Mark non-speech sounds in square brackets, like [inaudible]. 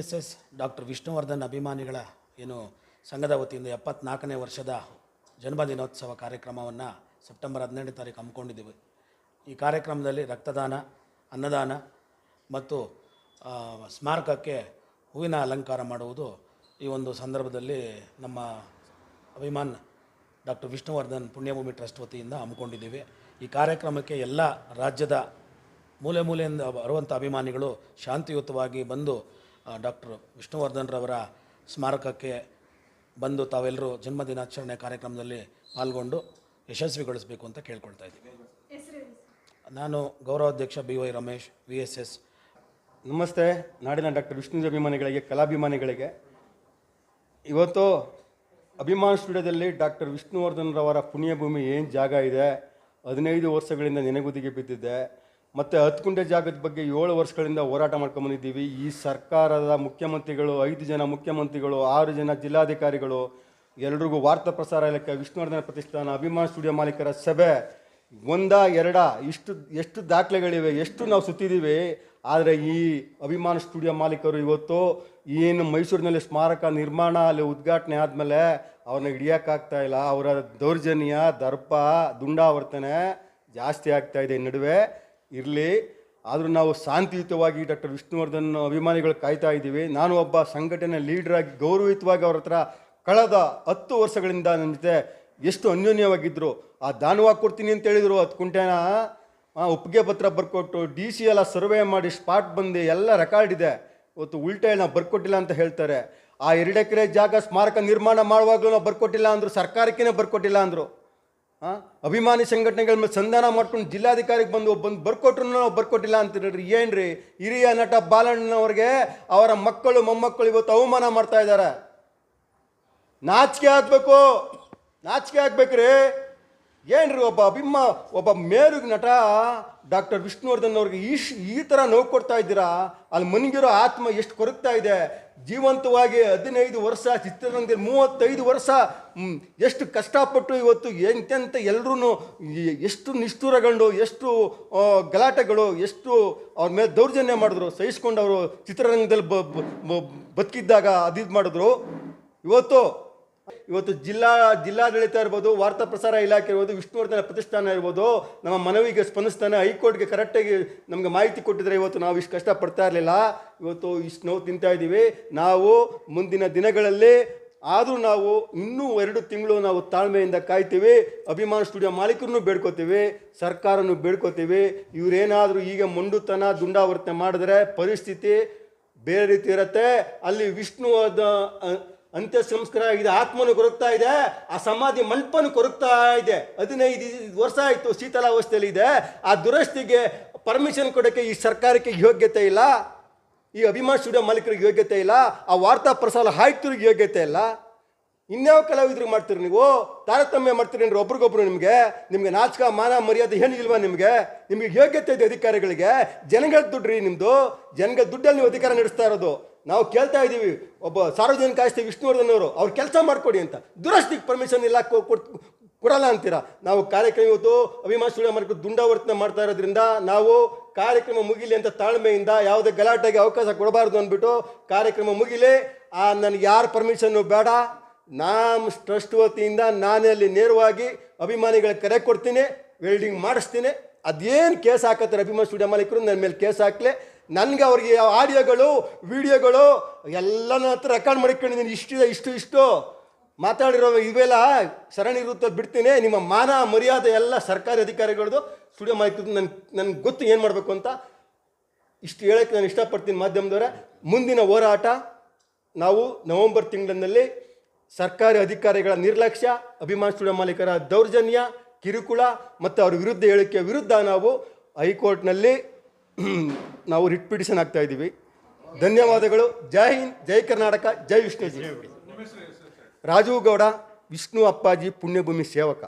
S S doctor Vishnuvardhan ಅಭಿಮಾನಿಗಳ ಏನು ಸಂಘದ ವತಿಯಿಂದ ಎಪ್ಪತ್ನಾಲ್ಕನೇ ವರ್ಷದ ಜನ್ಮದಿನೋತ್ಸವ ಕಾರ್ಯಕ್ರಮವನ್ನು ಸೆಪ್ಟೆಂಬರ್ ಹದಿನೆಂಟನೇ ತಾರೀಕು ಹಮ್ಮಿಕೊಂಡಿದ್ದೀವಿ. ಈ ಕಾರ್ಯಕ್ರಮದಲ್ಲಿ ರಕ್ತದಾನ, ಅನ್ನದಾನ ಮತ್ತು ಸ್ಮಾರಕಕ್ಕೆ ಹೂವಿನ ಅಲಂಕಾರ ಮಾಡುವುದು ಈ ಒಂದು ಸಂದರ್ಭದಲ್ಲಿ ನಮ್ಮ ಅಭಿಮಾನ್ ಡಾಕ್ಟರ್ ವಿಷ್ಣುವರ್ಧನ್ ಪುಣ್ಯಭೂಮಿ ಟ್ರಸ್ಟ್ ವತಿಯಿಂದ ಹಮ್ಮಿಕೊಂಡಿದ್ದೀವಿ. ಈ ಕಾರ್ಯಕ್ರಮಕ್ಕೆ ಎಲ್ಲ ರಾಜ್ಯದ ಮೂಲೆ ಮೂಲೆಯಿಂದ ಬರುವಂಥ ಅಭಿಮಾನಿಗಳು ಶಾಂತಿಯುತವಾಗಿ ಬಂದು ಡಾಕ್ಟರ್ ವಿಷ್ಣುವರ್ಧನ್ರವರ ಸ್ಮಾರಕಕ್ಕೆ ಬಂದು ತಾವೆಲ್ಲರೂ ಜನ್ಮದಿನಾಚರಣೆ ಕಾರ್ಯಕ್ರಮದಲ್ಲಿ ಪಾಲ್ಗೊಂಡು ಯಶಸ್ವಿಗೊಳಿಸಬೇಕು ಅಂತ ಕೇಳ್ಕೊಳ್ತಾ ಇದ್ದೀವಿ. ನಾನು ಗೌರವಾಧ್ಯಕ್ಷ B Y Ramesh, V S S. ನಮಸ್ತೆ. ನಾಡಿನ ಡಾಕ್ಟರ್ ವಿಷ್ಣು ಅಭಿಮಾನಿಗಳಿಗೆ, ಕಲಾಭಿಮಾನಿಗಳಿಗೆ. ಇವತ್ತು ಅಭಿಮಾನ್ ಸ್ಟುಡಿಯೋದಲ್ಲಿ ಡಾಕ್ಟರ್ ವಿಷ್ಣುವರ್ಧನ್ರವರ ಪುಣ್ಯಭೂಮಿ ಏನು ಜಾಗ ಇದೆ? ಹದಿನೈದು ವರ್ಷಗಳಿಂದ ನೆನೆಗುದಿಗೆ ಬಿದ್ದಿದೆ. ಮತ್ತು ಹತ್ಕುಂಟೆ ಜಾಗದ ಬಗ್ಗೆ ಏಳು ವರ್ಷಗಳಿಂದ ಹೋರಾಟ ಮಾಡ್ಕೊಂಬಂದಿದ್ದೀವಿ ಈ ಸರ್ಕಾರದ ಮುಖ್ಯಮಂತ್ರಿಗಳು, ಐದು ಜನ ಮುಖ್ಯಮಂತ್ರಿಗಳು, ಆರು ಜನ ಜಿಲ್ಲಾಧಿಕಾರಿಗಳು, ಎಲ್ರಿಗೂ ವಾರ್ತಾ ಪ್ರಸಾರ ಇಲಾಖೆ, ವಿಷ್ಣುವರ್ಧನ ಪ್ರತಿಷ್ಠಾನ, ಅಭಿಮಾನ ಸ್ಟುಡಿಯೋ ಮಾಲೀಕರ ಸಭೆ, ಒಂದ, ಎರಡ, ಇಷ್ಟು, ಎಷ್ಟು ದಾಖಲೆಗಳಿವೆ, ಎಷ್ಟು ನಾವು ಸುತ್ತಿದ್ದೀವಿ. ಆದರೆ ಈ ಅಭಿಮಾನ ಸ್ಟುಡಿಯೋ ಮಾಲೀಕರು ಇವತ್ತು ಏನು ಮೈಸೂರಿನಲ್ಲಿ ಸ್ಮಾರಕ ನಿರ್ಮಾಣ, ಅಲ್ಲಿ ಉದ್ಘಾಟನೆ ಆದಮೇಲೆ ಅವ್ರನ್ನ ಹಿಡಿಯೋಕ್ಕಾಗ್ತಾ ಇಲ್ಲ. ಅವರ ದೌರ್ಜನ್ಯ, ದರ್ಪ, ದುಂಡಾವರ್ತನೆ ಜಾಸ್ತಿ ಆಗ್ತಾ ಇದೆ ನಡುವೆ. ಇರಲಿ. ಆದರೂ ನಾವು ಶಾಂತಿಯುತವಾಗಿ ಡಾಕ್ಟರ್ ವಿಷ್ಣುವರ್ಧನ್ ಅಭಿಮಾನಿಗಳು ಕಾಯ್ತಾ ಇದ್ದೀವಿ. ನಾನು ಒಬ್ಬ ಸಂಘಟನೆ ಲೀಡ್ರಾಗಿ ಗೌರವಯುತವಾಗಿ ಅವ್ರ ಹತ್ರ ಕಳೆದ ಹತ್ತು ವರ್ಷಗಳಿಂದ ನನ್ನ ಜೊತೆ ಎಷ್ಟು ಅನ್ಯೋನ್ಯವಾಗಿದ್ದರು ಆ ದಾನವಾಗಿ ಕೊಡ್ತೀನಿ ಅಂತ ಹೇಳಿದರು ಹತ್ತು ಕುಂಟೆನ ಒಪ್ಪಿಗೆ ಪತ್ರ ಬರ್ಕೊಟ್ಟು ಡಿ ಸಿ ಎಲ್ಲ ಸರ್ವೆ ಮಾಡಿ ಸ್ಪಾಟ್ ಬಂದು ಎಲ್ಲ ರೆಕಾರ್ಡ್ ಇದೆ. ಇವತ್ತು ಉಲ್ಟೆ ನಾವು ಬರ್ಕೊಟ್ಟಿಲ್ಲ ಅಂತ ಹೇಳ್ತಾರೆ. ಆ ಎರಡು ಎಕರೆ ಜಾಗ ಸ್ಮಾರಕ ನಿರ್ಮಾಣ ಮಾಡುವಾಗಲೂ ನಾವು ಬರ್ಕೊಟ್ಟಿಲ್ಲ ಅಂದರು ಸರ್ಕಾರಕ್ಕೇ ಬರ್ಕೊಟ್ಟಿಲ್ಲ ಅಂದರು. ಅಭಿಮಾನಿ ಸಂಘಟನೆಗಳ ಮೇಲೆ ಸಂಧಾನ ಮಾಡ್ಕೊಂಡು ಜಿಲ್ಲಾಧಿಕಾರಿಗೆ ಬಂದು ಬಂದು ಬರ್ಕೊಟ್ರು ನಾವು ಬರ್ಕೊಟ್ಟಿಲ್ಲ ಅಂತೀರಿ ಏನ್ರಿ? ಹಿರಿಯ ನಟ ಬಾಲಣ್ಣನವ್ರಿಗೆ ಅವರ ಮಕ್ಕಳು, ಮೊಮ್ಮಕ್ಕಳು ಇವತ್ತು ಅವಮಾನ ಮಾಡ್ತಾ ಇದ್ದಾರೆ. ನಾಚಿಕೆ ಆಗ್ಬೇಕು. ನಾಚಿಕೆ ಆಗ್ಬೇಕ್ರಿ. ಏನ್ರಿ ಒಬ್ಬ ಅಭಿಮಾ, ಒಬ್ಬ ಮೇರುಗ್ ನಟ ಡಾಕ್ಟರ್ ವಿಷ್ಣುವರ್ಧನ್ ಅವ್ರಿಗೆ ಈಶ್ ಈ ಥರ ನೋವು ಕೊಡ್ತಾ ಇದ್ದೀರಾ? ಅಲ್ಲಿ ಮನಗಿರೋ ಆತ್ಮ ಎಷ್ಟು ಕೊರಗ್ತಾ ಇದೆ? ಜೀವಂತವಾಗಿ ಹದಿನೈದು ವರ್ಷ, ಚಿತ್ರರಂಗದಲ್ಲಿ ಮೂವತ್ತೈದು ವರ್ಷ ಎಷ್ಟು ಕಷ್ಟಪಟ್ಟು ಇವತ್ತು ಎಂತೆಂಥ ಎಲ್ಲರೂ ಎಷ್ಟು ನಿಷ್ಠುರಗೊಂಡು ಎಷ್ಟು ಗಲಾಟೆಗಳು, ಎಷ್ಟು ಅವ್ರ ಮೇಲೆ ದೌರ್ಜನ್ಯ ಮಾಡಿದ್ರು. ಸಹಿಸ್ಕೊಂಡು ಅವರು ಚಿತ್ರರಂಗದಲ್ಲಿ ಬದುಕಿದ್ದಾಗ ಅದಿದು ಮಾಡಿದ್ರು. ಇವತ್ತು ಇವತ್ತು ಜಿಲ್ಲಾ ಜಿಲ್ಲಾಡಳಿತ ಇರ್ಬೋದು, ವಾರ್ತಾ ಪ್ರಸಾರ ಇಲಾಖೆ ಇರ್ಬೋದು, ವಿಷ್ಣುವರ್ಧನ ಪ್ರತಿಷ್ಠಾನ ಇರ್ಬೋದು, ನಮ್ಮ ಮನವಿಗೆ ಸ್ಪಂದಿಸ್ತಾನೆ, ಹೈಕೋರ್ಟ್ಗೆ ಕರೆಕ್ಟಾಗಿ ನಮಗೆ ಮಾಹಿತಿ ಕೊಟ್ಟಿದ್ರೆ ಇವತ್ತು ನಾವು ಇಷ್ಟು ಕಷ್ಟಪಡ್ತಾ ಇರಲಿಲ್ಲ. ಇವತ್ತು ಇಷ್ಟು ನೋವು ತಿಂತಾ ಇದ್ದೀವಿ. ನಾವು ಮುಂದಿನ ದಿನಗಳಲ್ಲಿ ಆದರೂ ನಾವು ಇನ್ನೂ ಎರಡು ತಿಂಗಳು ನಾವು ತಾಳ್ಮೆಯಿಂದ ಕಾಯ್ತೀವಿ. ಅಭಿಮಾನ ಸ್ಟುಡಿಯೋ ಮಾಲೀಕರನ್ನು ಬೇಡ್ಕೋತೀವಿ ಸರ್ಕಾರನು ಬೇಡ್ಕೋತೀವಿ. ಇವರೇನಾದರೂ ಈಗ ಮೊಂಡುತನ, ದುಂಡಾವರ್ತನೆ ಮಾಡಿದ್ರೆ ಪರಿಸ್ಥಿತಿ ಬೇರೆ ರೀತಿ ಇರುತ್ತೆ. ಅಲ್ಲಿ ವಿಷ್ಣು ಅದ ಅ- ಅಂತ್ಯ ಸಂಸ್ಕಾರ ಆಗಿದೆ, ಆತ್ಮನು ಕೊರಗ್ತಾ ಇದೆ, ಆ ಸಮಾಧಿ ಮಂಟಪನು ಕೊರಗ್ತಾ ಇದೆ. ಹದಿನೈದು ವರ್ಷ ಆಯಿತು ಶೀತಲಾವಸ್ಥೆಯಲ್ಲಿ ಇದೆ. ಆ ದುರಸ್ತಿಗೆ ಪರ್ಮಿಷನ್ ಕೊಡೋಕ್ಕೆ ಈ ಸರ್ಕಾರಕ್ಕೆ ಯೋಗ್ಯತೆ ಇಲ್ಲ. ಈ ಅಭಿಮಾನ ಸ್ಟುಡಿಯೋ ಮಾಲೀಕರಿಗೆ ಯೋಗ್ಯತೆ ಇಲ್ಲ. ಆ ವಾರ್ತಾ ಪ್ರಸಾರ ಹಾಯ್ತರಿಗೆ ಯೋಗ್ಯತೆ ಇಲ್ಲ. ಇನ್ಯಾವ ಕಲಾವಿದ್ರಿಗೆ ಮಾಡ್ತೀರಿ ನೀವು? ತಾರತಮ್ಯ ಮಾಡ್ತೀರಿ ಅಂದ್ರೆ ಒಬ್ರಿಗೊಬ್ರು ನಿಮಗೆ. ನಿಮಗೆ ನಾಚಕ ಮಾನ, ಮರ್ಯಾದೆ ಏನು ಇಲ್ವಾ ನಿಮಗೆ? ನಿಮಗೆ ಯೋಗ್ಯತೆ ಇದೆ ಅಧಿಕಾರಿಗಳಿಗೆ. ಜನಗಳ ದುಡ್ಡ್ರಿ ನಿಮ್ಮದು ಜನಗಳ ದುಡ್ಡಲ್ಲಿ ನೀವು ಅಧಿಕಾರ ನಡೆಸ್ತಾ ಇರೋದು. ನಾವು ಕೇಳ್ತಾ ಇದ್ದೀವಿ, ಒಬ್ಬ ಸಾರ್ವಜನಿಕ ಆಸ್ತಿ ವಿಷ್ಣುವರ್ಧನ್ ಅವರು, ಅವ್ರು ಕೆಲಸ ಮಾಡಿಕೊಡಿ ಅಂತ. ದುರಸ್ತಿಗೆ ಪರ್ಮಿಷನ್ ಇಲ್ಲ ಕೊಡಲ್ಲ ಅಂತೀರಾ? ನಾವು ಕಾರ್ಯಕ್ರಮ ಇವತ್ತು ಅಭಿಮಾನ ಸ್ಟುಡಿಯೋ ದುಂಡಾವರ್ತನೆ ಮಾಡ್ತಾ ಇರೋದ್ರಿಂದ ನಾವು ಕಾರ್ಯಕ್ರಮ ಮುಗಿಲಿ ಅಂತ ತಾಳ್ಮೆಯಿಂದ ಯಾವುದೇ ಗಲಾಟೆಗೆ ಅವಕಾಶ ಕೊಡಬಾರ್ದು ಅಂದ್ಬಿಟ್ಟು ಕಾರ್ಯಕ್ರಮ ಮುಗಿಲಿ. ಆ, ನನಗೆ ಯಾರ ಪರ್ಮಿಷನ್ನು ಬೇಡ. ನಮ್ಮ ಟ್ರಸ್ಟ್ ವತಿಯಿಂದ ನಾನೇ ಅಲ್ಲಿ ನೇರವಾಗಿ ಅಭಿಮಾನಿಗಳಿಗೆ ಕರೆ ಕೊಡ್ತೀನಿ ವೆಲ್ಡಿಂಗ್ ಮಾಡಿಸ್ತೀನಿ. ಅದೇನು ಕೇಸ್ ಹಾಕತ್ತಾರೆ ಅಭಿಮಾನ ಸ್ಟುಡಿಯೋ ಮಾಲೀಕರು ನನ್ನ ಮೇಲೆ ಕೇಸ್ ಹಾಕ್ಲಿ. ನನಗೆ ಅವ್ರಿಗೆ ಆಡಿಯೋಗಳು, ವಿಡಿಯೋಗಳು ಎಲ್ಲ ನನ್ನ ಹತ್ರ ರೆಕಾರ್ಡ್ ಮಾಡಿಕೊಂಡಿದ್ದೀನಿ ಇಷ್ಟಿದೆ ಇಷ್ಟು ಇಷ್ಟು. ಮಾತಾಡಿರೋ ಇವೆಲ್ಲ ಸರಣಿ ಇರುತ್ತೆ ಬಿಡ್ತೀನಿ. ನಿಮ್ಮ ಮಾನ, ಮರ್ಯಾದೆ ಎಲ್ಲ ಸರ್ಕಾರಿ ಅಧಿಕಾರಿಗಳದ್ದು ಸ್ಟುಡಿಯೋ ಮಾಹಿತಿ ನನ್ನ ನನ್ಗೆ ಗೊತ್ತು ಏನು ಮಾಡಬೇಕು ಅಂತ ಇಷ್ಟು ಹೇಳಕ್ಕೆ ನಾನು ಇಷ್ಟಪಡ್ತೀನಿ ಮಾಧ್ಯಮದವರೇ. ಮುಂದಿನ ಹೋರಾಟ ನಾವು ನವೆಂಬರ್ ತಿಂಗಳಿನಲ್ಲಿ ಸರ್ಕಾರಿ ಅಧಿಕಾರಿಗಳ ನಿರ್ಲಕ್ಷ್ಯ, ಅಭಿಮಾನ ಸ್ಟುಡಿಯೋ ಮಾಲೀಕರ ದೌರ್ಜನ್ಯ, ಕಿರುಕುಳ ಮತ್ತು ಅವ್ರ ವಿರುದ್ಧ ಹೇಳಿಕೆ ವಿರುದ್ಧ ನಾವು ಹೈಕೋರ್ಟ್ನಲ್ಲಿ [clears throat] ನಾವು ರಿಟ್ ಪಿಟಿಷನ್ ಆಗ್ತಾ ಇದ್ದೀವಿ ಧನ್ಯವಾದಗಳು. ಜೈ ಹಿಂದ್ ಜೈ ಕರ್ನಾಟಕ ಜೈ ವಿಷ್ಣುಜಿ. ರಾಜು ಗೌಡ ವಿಷ್ಣು ಅಪ್ಪಾಜಿ ಪುಣ್ಯಭೂಮಿ ಸೇವಕ.